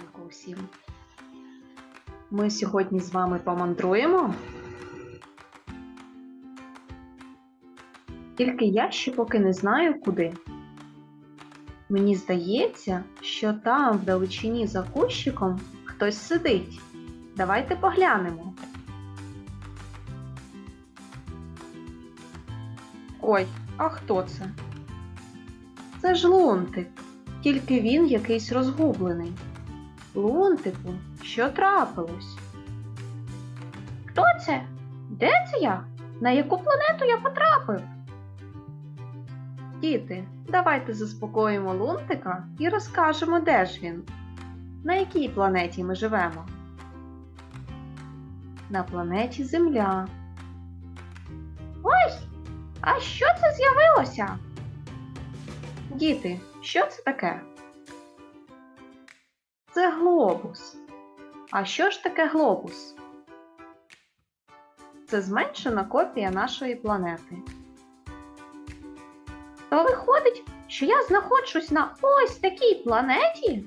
ранку усім. Ми сьогодні з вами помандруємо. Тільки я ще поки не знаю куди. Мені здається, що там вдалечині за кущиком хтось сидить. Давайте поглянемо. Ой, а хто це? Це ж лунтик, тільки він якийсь розгублений. Лунтику, що трапилось? Хто це? Де це я? На яку планету я потрапив? Діти, давайте заспокоїмо лунтика і розкажемо, де ж він. На якій планеті ми живемо? На планеті Земля. Ой, а що це з'явилося? Діти, що це таке? Це глобус. А що ж таке глобус? Це зменшена копія нашої планети. То виходить, що я знаходжусь на ось такій планеті?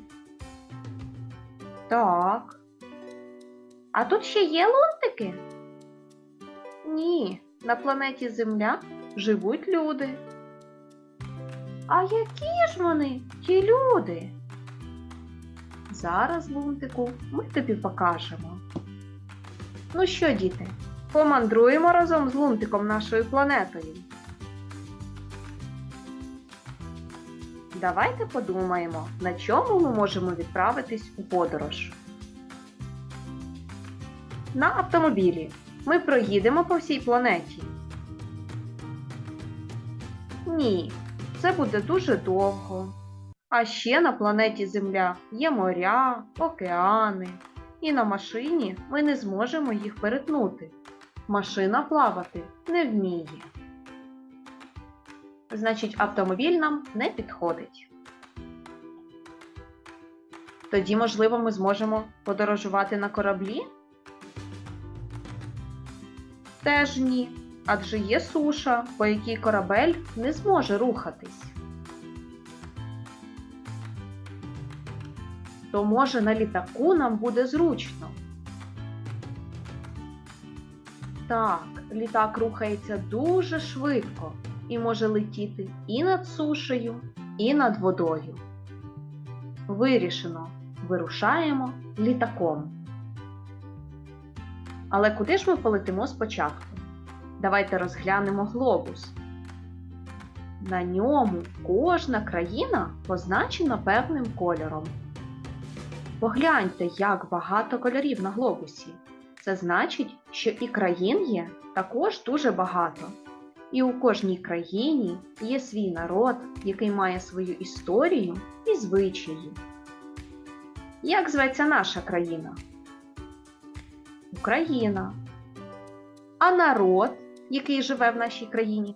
Так. А тут ще є лунтики? Ні, на планеті Земля живуть люди. А які ж вони, ті люди? Зараз, лунтику, ми тобі покажемо. Ну що, діти, помандруємо разом з лунтиком нашою планетою. Давайте подумаємо, на чому ми можемо відправитись у подорож. На автомобілі ми проїдемо по всій планеті. Ні, це буде дуже довго. А ще на планеті Земля є моря, океани, і на машині ми не зможемо їх перетнути. Машина плавати не вміє. Значить, автомобіль нам не підходить. Тоді, можливо, ми зможемо подорожувати на кораблі? Теж ні, адже є суша, по якій корабель не зможе рухатись. То може на літаку нам буде зручно. Так, літак рухається дуже швидко і може летіти і над сушею, і над водою. Вирішено, вирушаємо літаком. Але куди ж ми полетимо спочатку? Давайте розглянемо глобус. На ньому кожна країна позначена певним кольором. Погляньте, як багато кольорів на глобусі. Це значить, що і країн є також дуже багато. І у кожній країні є свій народ, який має свою історію і звичаї. Як зветься наша країна? Україна. А народ, який живе в нашій країні?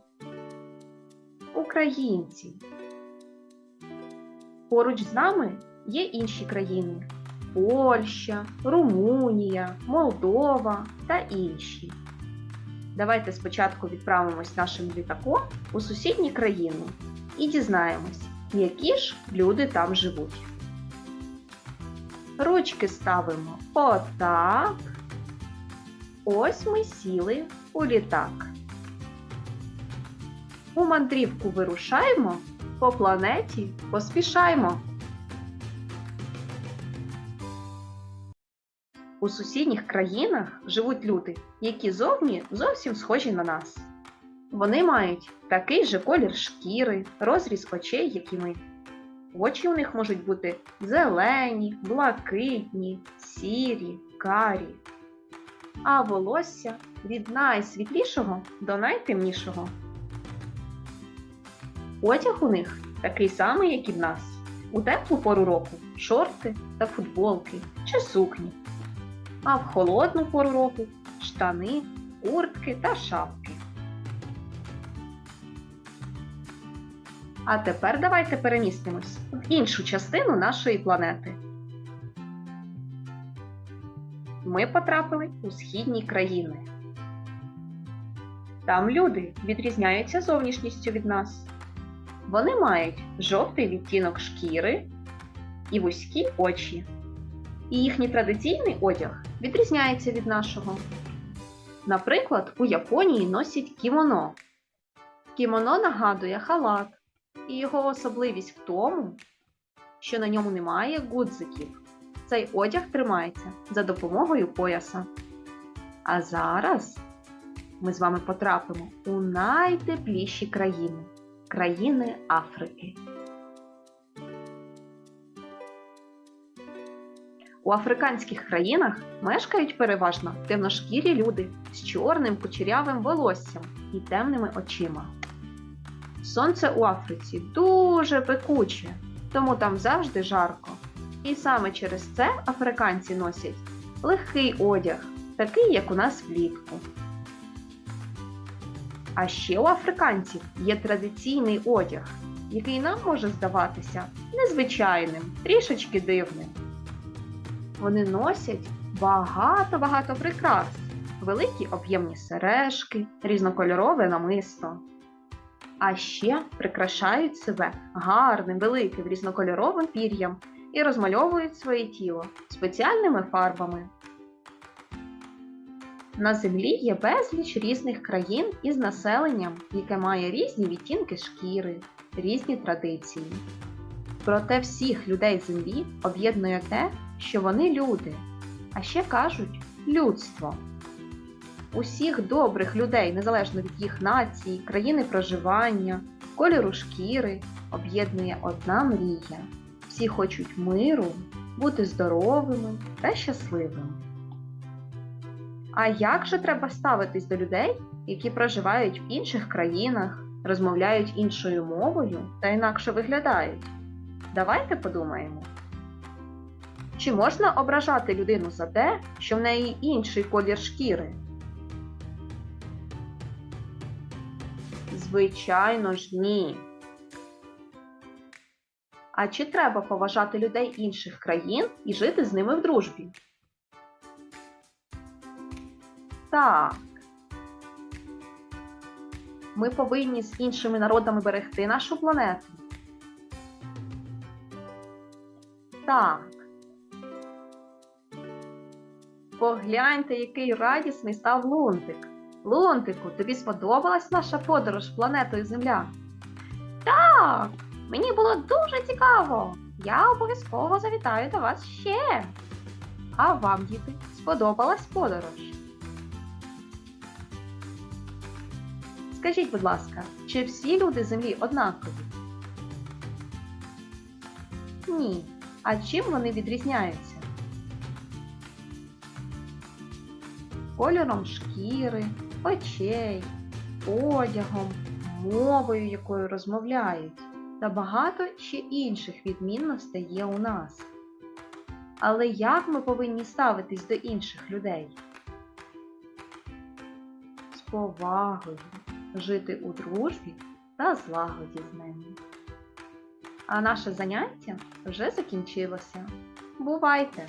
Українці. Поруч з нами є інші країни Польща, Румунія, Молдова та інші. Давайте спочатку відправимось нашим літаком у сусідні країни і дізнаємось, які ж люди там живуть. Ручки ставимо отак. Ось ми сіли у літак. У мандрівку вирушаємо, по планеті поспішаємо. У сусідніх країнах живуть люди, які зовні зовсім схожі на нас. Вони мають такий же колір шкіри, розріз очей, як і ми. Очі у них можуть бути зелені, блакитні, сірі, карі. А волосся від найсвітлішого до найтемнішого. Одяг у них такий самий, як і в нас. У теплу пору року шорти та футболки чи сукні а в холодну пору року штани, куртки та шапки. А тепер давайте перемістимось в іншу частину нашої планети. Ми потрапили у східні країни. Там люди відрізняються зовнішністю від нас. Вони мають жовтий відтінок шкіри і вузькі очі. І їхній традиційний одяг відрізняється від нашого. Наприклад, у Японії носять кімоно. Кімоно нагадує халат, і його особливість в тому, що на ньому немає гудзиків. Цей одяг тримається за допомогою пояса. А зараз ми з вами потрапимо у найтепліші країни країни Африки. У африканських країнах мешкають переважно темношкірі люди з чорним кучерявим волоссям і темними очима. Сонце у Африці дуже пекуче, тому там завжди жарко. І саме через це африканці носять легкий одяг, такий, як у нас влітку. А ще у африканців є традиційний одяг, який нам може здаватися незвичайним, трішечки дивним. Вони носять багато-багато прикрас, великі об'ємні сережки, різнокольорове намисто. А ще прикрашають себе гарним, великим різнокольоровим пір'ям і розмальовують своє тіло спеціальними фарбами. На землі є безліч різних країн із населенням, яке має різні відтінки шкіри, різні традиції. Проте всіх людей землі об'єднує те, що вони люди, а ще кажуть людство. Усіх добрих людей, незалежно від їх нації, країни проживання, кольору шкіри, об'єднує одна мрія. Всі хочуть миру, бути здоровими та щасливими. А як же треба ставитись до людей, які проживають в інших країнах, розмовляють іншою мовою та інакше виглядають? Давайте подумаємо. Чи можна ображати людину за те, що в неї інший колір шкіри? Звичайно ж, ні. А чи треба поважати людей інших країн і жити з ними в дружбі? Так. Ми повинні з іншими народами берегти нашу планету. Так. Погляньте, який радісний став Лунтик. Лунтику, тобі сподобалась наша подорож планетою Земля? Так, мені було дуже цікаво. Я обов'язково завітаю до вас ще. А вам, діти, сподобалась подорож? Скажіть, будь ласка, чи всі люди Землі однакові? Ні. А чим вони відрізняються? Кольором шкіри, очей, одягом, мовою, якою розмовляють, та багато ще інших відмінностей є у нас. Але як ми повинні ставитись до інших людей? З повагою, жити у дружбі та злагоді з ними. А наше заняття вже закінчилося. Бувайте!